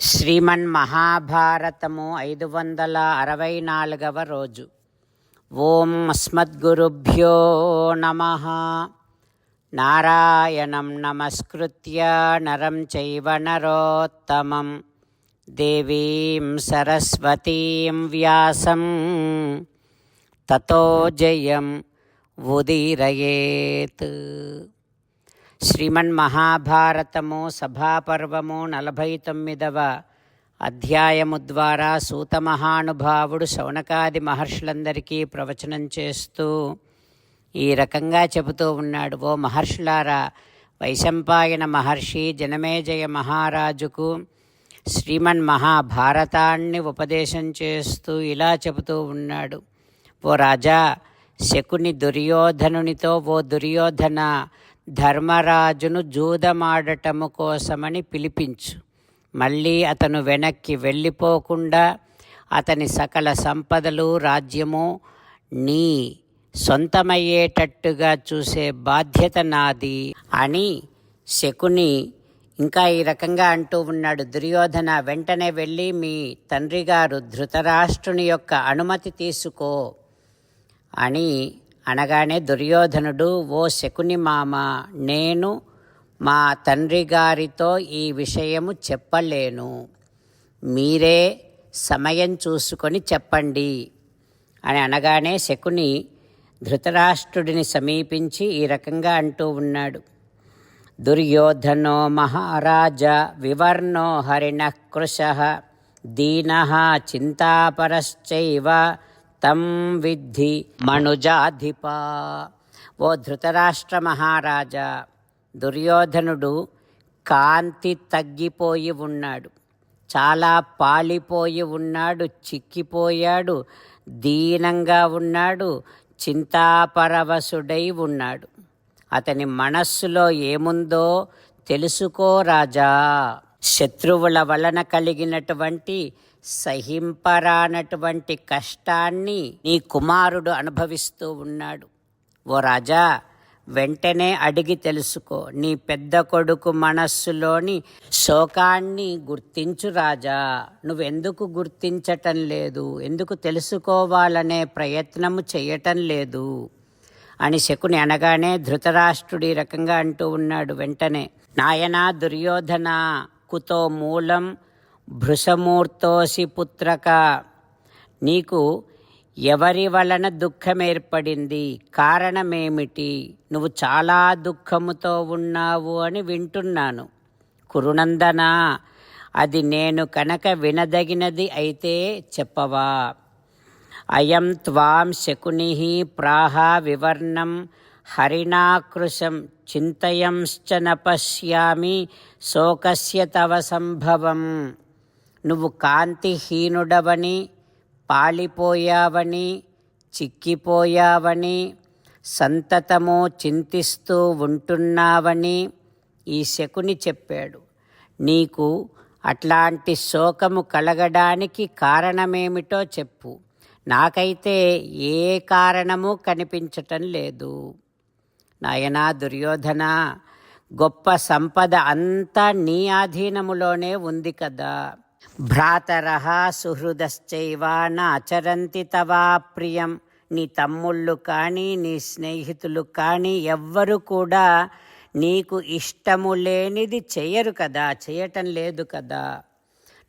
శ్రీమన్ మహాభారతము ఐదు వందల అరవై నాలుగవ రోజు. ఓం అస్మద్గురుభ్యో నమ. నారాయణం నమస్కృత్య నరం చైవ నరోత్తమం. దేవీం సరస్వతీం వ్యాసం. తతో జయం ఉదీరయేత్. శ్రీమన్ మహాభారతము సభాపర్వము నలభై తొమ్మిదవ అధ్యాయము ద్వారా సూత మహానుభావుడు శౌనకాది మహర్షులందరికీ ప్రవచనం చేస్తూ ఈ రకంగా చెబుతూ ఉన్నాడు ఓ మహర్షులారా వైశంపాయన మహర్షి జనమేజయ మహారాజుకు శ్రీమన్ మహాభారతాన్ని ఉపదేశం చేస్తూ ఇలా చెబుతూ ఉన్నాడు ఓ రాజా శకుని దుర్యోధనునితో ఓ దుర్యోధన ధర్మరాజును జూదమాడటము కోసమని పిలిపించు. మళ్ళీ అతను వెనక్కి వెళ్ళిపోకుండా అతని సకల సంపదలు రాజ్యము నీ సొంతమయ్యేటట్టుగా చూసే బాధ్యత నాది అని శకుని ఇంకా ఈ రకంగా అంటూ ఉన్నాడు. దుర్యోధన వెంటనే వెళ్ళి మీ తండ్రి గారు ధృతరాష్ట్రుని యొక్క అనుమతి తీసుకో అని అనగానే దుర్యోధనుడు ఓ శకుని మామ నేను మా తండ్రి గారితో ఈ విషయము చెప్పలేను. మీరే సమయం చూసుకొని చెప్పండి. అని అనగానే శకుని ధృతరాష్ట్రుడిని సమీపించి ఈ రకంగా అంటూ ఉన్నాడు. దుర్యోధనో మహారాజా వివర్ణో హరిణ కృశ దీన చింతాపరశ్చైవ తం విద్ధి మనుజాధిప ఓ ధృతరాష్ట్ర మహారాజా దుర్యోధనుడు కాంతి తగ్గిపోయి ఉన్నాడు. చాలా పాలిపోయి ఉన్నాడు చిక్కిపోయాడు దీనంగా ఉన్నాడు చింతాపరవశుడై ఉన్నాడు. అతని మనస్సులో ఏముందో తెలుసుకో రాజా. శత్రువుల వలన కలిగినటువంటి సహింపరానటువంటి కష్టాన్ని నీ కుమారుడు అనుభవిస్తూ ఉన్నాడు. ఓ రాజా వెంటనే అడిగి తెలుసుకో నీ పెద్ద కొడుకు మనస్సులోని శోకాన్ని గుర్తించు రాజా. నువ్వెందుకు గుర్తించటం లేదు? ఎందుకు తెలుసుకోవాలనే ప్రయత్నము చేయటం లేదు. అని శకుని అనగానే ధృతరాష్ట్రుడి రకంగా అంటూ ఉన్నాడు వెంటనే నాయనా దుర్యోధన కుతో మూలం భృషమూర్తోసి పుత్రక నీకు ఎవరి వలన దుఃఖం ఏర్పడింది? కారణమేమిటి? నువ్వు చాలా దుఃఖముతో ఉన్నావు అని వింటున్నాను. కురునందనా అది నేను కనుక వినదగినది అయితే చెప్పవా? అయం త్వాం శకుని ప్రాహ వివర్ణం హరిణాకృశం చింతయంశ్చ నపశ్యామి శోకస్య తవ సంభవం. నువ్వు కాంతిహీనుడవని పాలిపోయావని చిక్కిపోయావని సంతతము చింతిస్తూ ఉంటున్నావని ఈ శకుని చెప్పాడు. నీకు అట్లాంటి శోకము కలగడానికి కారణమేమిటో చెప్పు. నాకైతే ఏ కారణము కనిపించటం లేదు. నాయనా దుర్యోధన గొప్ప సంపద అంతా నీ ఆధీనములోనే ఉంది కదా. భ్రాతర సుహృదశ్చైవ నాచరంతి తవా ప్రియం. నీ తమ్ముళ్ళు కానీ నీ స్నేహితులు కానీ ఎవ్వరు కూడా నీకు ఇష్టము లేనిది చేయరు కదా చేయటం లేదు కదా.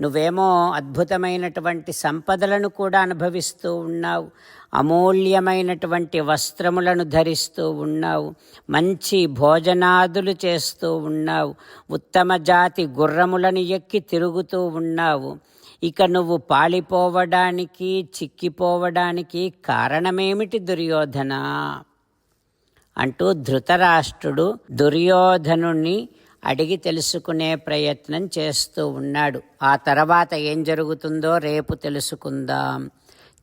నువ్వేమో అద్భుతమైనటువంటి సంపదలను కూడా అనుభవిస్తూ ఉన్నావు. అమూల్యమైనటువంటి వస్త్రములను ధరిస్తూ ఉన్నావు. మంచి భోజనాదులు చేస్తూ ఉన్నావు. ఉత్తమ జాతి గుర్రములను ఎక్కి తిరుగుతూ ఉన్నావు. ఇక నువ్వు పాలిపోవడానికి చిక్కిపోవడానికి కారణమేమిటి దుర్యోధన? అంటూ ధృతరాష్ట్రుడు దుర్యోధనుణ్ణి అడిగి తెలుసుకునే ప్రయత్నం చేస్తూ ఉన్నాడు. ఆ తర్వాత ఏం జరుగుతుందో రేపు తెలుసుకుందాం.